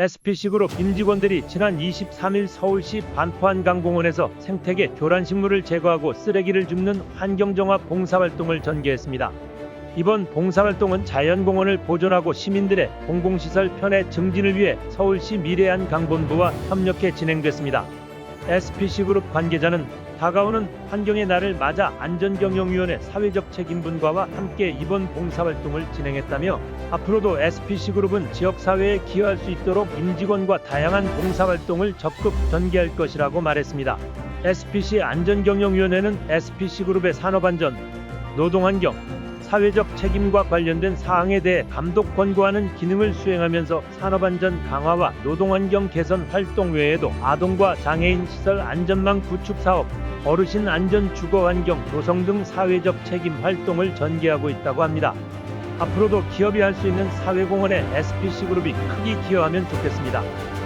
SPC그룹 임직원들이 지난 23일 서울시 반포한강공원에서 생태계 교란식물을 제거하고 쓰레기를 줍는 환경정화 봉사활동을 전개했습니다. 이번 봉사활동은 자연공원을 보존하고 시민들의 공공시설 편의 증진을 위해 서울시 미래안 강본부와 협력해 진행됐습니다. SPC그룹 관계자는 다가오는 환경의 날을 맞아 안전경영위원회 사회적 책임분과와 함께 이번 봉사활동을 진행했다며 앞으로도 SPC그룹은 지역사회에 기여할 수 있도록 임직원과 다양한 봉사활동을 적극 전개할 것이라고 말했습니다. SPC 안전경영위원회는 SPC그룹의 산업안전, 노동환경, 사회적 책임과 관련된 사항에 대해 감독 권고하는 기능을 수행하면서 산업안전 강화와 노동환경 개선 활동 외에도 아동과 장애인 시설 안전망 구축 사업, 어르신 안전 주거 환경 조성 등 사회적 책임 활동을 전개하고 있다고 합니다. 앞으로도 기업이 할 수 있는 사회공헌에 SPC그룹이 크게 기여하면 좋겠습니다.